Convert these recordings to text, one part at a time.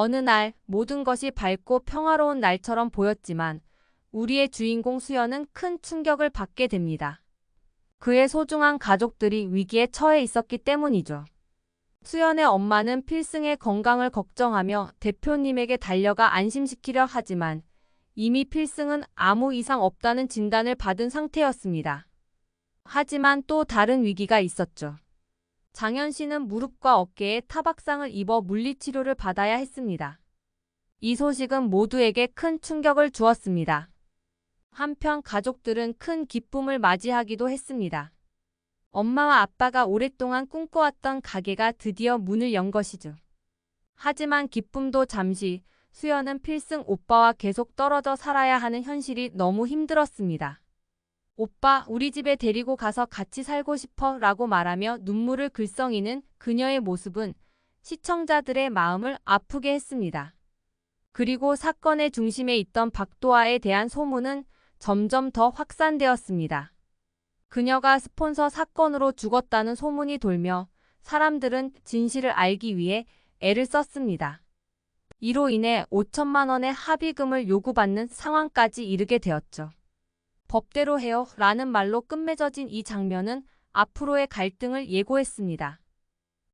어느 날 모든 것이 밝고 평화로운 날처럼 보였지만 우리의 주인공 수연은 큰 충격을 받게 됩니다. 그의 소중한 가족들이 위기에 처해 있었기 때문이죠. 수연의 엄마는 필승의 건강을 걱정하며 대표님에게 달려가 안심시키려 하지만 이미 필승은 아무 이상 없다는 진단을 받은 상태였습니다. 하지만 또 다른 위기가 있었죠. 장현 씨는 무릎과 어깨에 타박상을 입어 물리치료를 받아야 했습니다. 이 소식은 모두에게 큰 충격을 주었습니다. 한편 가족들은 큰 기쁨을 맞이하기도 했습니다. 엄마와 아빠가 오랫동안 꿈꿔왔던 가게가 드디어 문을 연 것이죠. 하지만 기쁨도 잠시, 수연은 필승 오빠와 계속 떨어져 살아야 하는 현실이 너무 힘들었습니다. 오빠, 우리 집에 데리고 가서 같이 살고 싶어 라고 말하며 눈물을 글썽이는 그녀의 모습은 시청자들의 마음을 아프게 했습니다. 그리고 사건의 중심에 있던 박도아에 대한 소문은 점점 더 확산되었습니다. 그녀가 스폰서 사건으로 죽었다는 소문이 돌며 사람들은 진실을 알기 위해 애를 썼습니다. 이로 인해 5천만 원의 합의금을 요구받는 상황까지 이르게 되었죠. 법대로 해요 라는 말로 끝맺어진 이 장면은 앞으로의 갈등을 예고했습니다.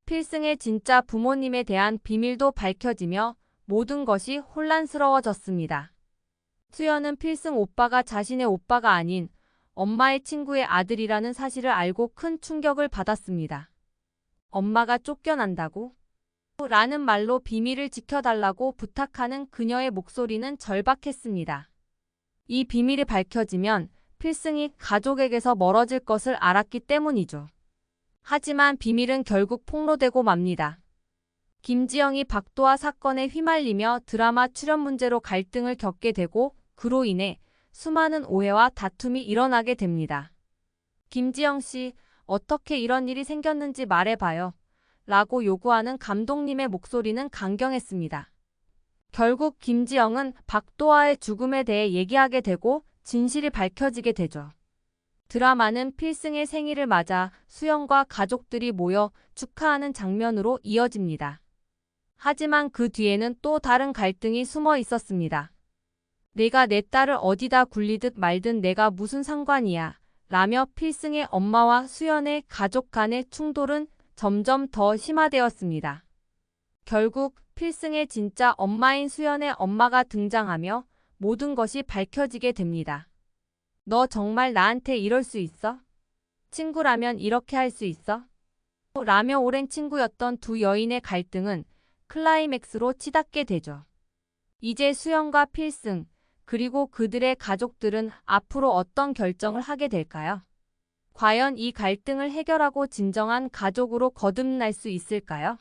필승의 진짜 부모님에 대한 비밀도 밝혀지며 모든 것이 혼란스러워졌습니다. 수연은 필승 오빠가 자신의 오빠가 아닌 엄마의 친구의 아들이라는 사실을 알고 큰 충격을 받았습니다. 엄마가 쫓겨난다고? 라는 말로 비밀을 지켜달라고 부탁하는 그녀의 목소리는 절박했습니다. 이 비밀이 밝혀지면 필승이 가족에게서 멀어질 것을 알았기 때문이죠. 하지만 비밀은 결국 폭로되고 맙니다. 김지영이 박도화 사건에 휘말리며 드라마 출연 문제로 갈등을 겪게 되고 그로 인해 수많은 오해와 다툼이 일어나게 됩니다. 김지영 씨, 어떻게 이런 일이 생겼는지 말해봐요. 라고 요구하는 감독님의 목소리는 강경했습니다. 결국 김지영은 박도아의 죽음에 대해 얘기하게 되고 진실이 밝혀지게 되죠. 드라마는 필승의 생일을 맞아 수영과 가족들이 모여 축하하는 장면으로 이어집니다. 하지만 그 뒤에는 또 다른 갈등이 숨어 있었습니다. 내가 내 딸을 어디다 굴리듯 말든 내가 무슨 상관이야. 라며 필승의 엄마와 수연의 가족 간의 충돌은 점점 더 심화되었습니다. 결국 필승의 진짜 엄마인 수연의 엄마가 등장하며 모든 것이 밝혀지게 됩니다. 너 정말 나한테 이럴 수 있어? 친구라면 이렇게 할 수 있어? 라며 오랜 친구였던 두 여인의 갈등은 클라이맥스로 치닫게 되죠. 이제 수연과 필승, 그리고 그들의 가족들은 앞으로 어떤 결정을 하게 될까요? 과연 이 갈등을 해결하고 진정한 가족으로 거듭날 수 있을까요?